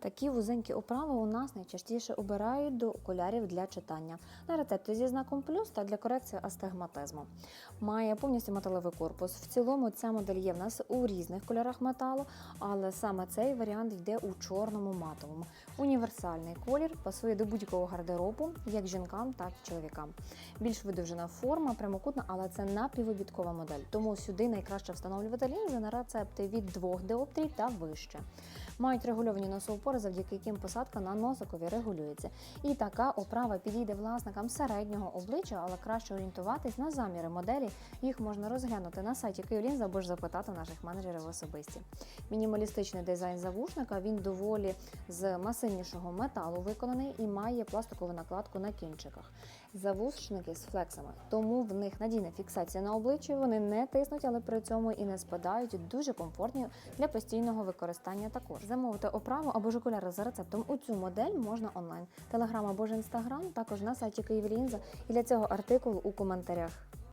Такі вузенькі оправи у нас найчастіше обирають до окулярів для читання на рецепті зі знаком плюс та для корекції астигматизму. Має повністю металевий корпус. В цілому ця модель є в нас у різних кольорах металу, але саме цей варіант йде у чорному матовому. Універсальний колір пасує до будь-якого гардеробу, як жінкам, так і чоловікам. Більш видовжена форма, прямокутна, але це напівобідкова модель. Тому сюди найкраще встановлювати лінзи на рецепти від 2 диоптрій та вище. Мають регульовані носоупори, завдяки яким посадка на носикові регулюється. І така оправа підійде власникам середнього обличчя, але краще орієнтуватись на заміри моделі. Їх можна розглянути на сайті Київлінз або ж запитати наших менеджерів особисті. Мінімалістичний дизайн завушника він доволі з масивнішого металу виконаний і має пластикову накладку на кінчиках. Завушники з флексами, тому в них надійна фіксація на обличчі. Вони не тиснуть, але при цьому і не спадають. Дуже комфортні для постійного використання. Також замовити оправу або ж окуляри за рецептом у цю модель можна онлайн. Телеграм або ж інстаграм, також на сайті Київлінза. І для цього артикул у коментарях.